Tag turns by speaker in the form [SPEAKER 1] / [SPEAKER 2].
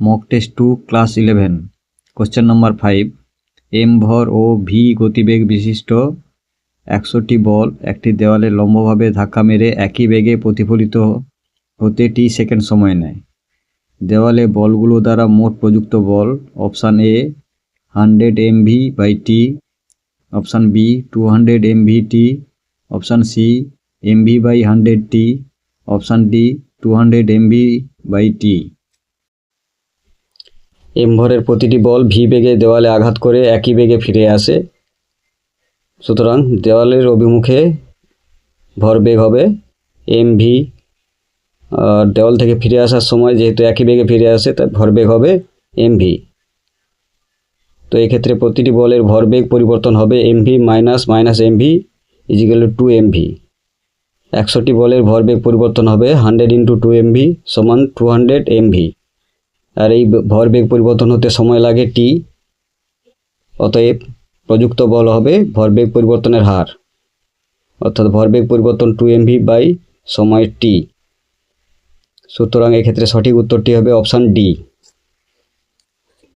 [SPEAKER 1] Mock test two class eleven question number five M ভর ও V গতিবেগ বিশিষ্ট একশোটি বল একটি দেওয়ালে লম্বভাবে ধাক্কা মেরে একই বেগে প্রতিফলিত হতে টি সেকেন্ড সময় নেয়। দেওয়ালে বলগুলো দ্বারা মোট প্রযুক্ত বল, option A hundred M V by T, option B two hundred M V T, option C M V by hundred T, option D two hundred M V by T.
[SPEAKER 2] M ভরের প্রতিটি বল V বেগে দেওয়ালে আঘাত করে একই বেগে ফিরে আসে। সুতরাং দেওয়ালের অভিমুখে ভরবেগ হবে এম ভি আর দেওয়াল থেকে ফিরে আসার সময় যেহেতু একই বেগে ফিরে আসে, তাই ভরবেগ হবে এম ভি তো এক্ষেত্রে প্রতিটি বলের ভরবেগ পরিবর্তন হবে M V minus minus M V equal to M V একশোটি বলের ভরবেগ পরিবর্তন হবে hundred into two M V সমান টু হান্ড্রেড এম ভি আর এই ভরবেগ পরিবর্তন হতে সময় লাগে টি অতএব প্রযুক্ত বল হবে ভরবেগ পরিবর্তনের হার, অর্থাৎ ভরবেগ পরিবর্তন টু এমভি বাই সময় টি সুতরাং এক্ষেত্রে সঠিক উত্তরটি হবে অপশান ডি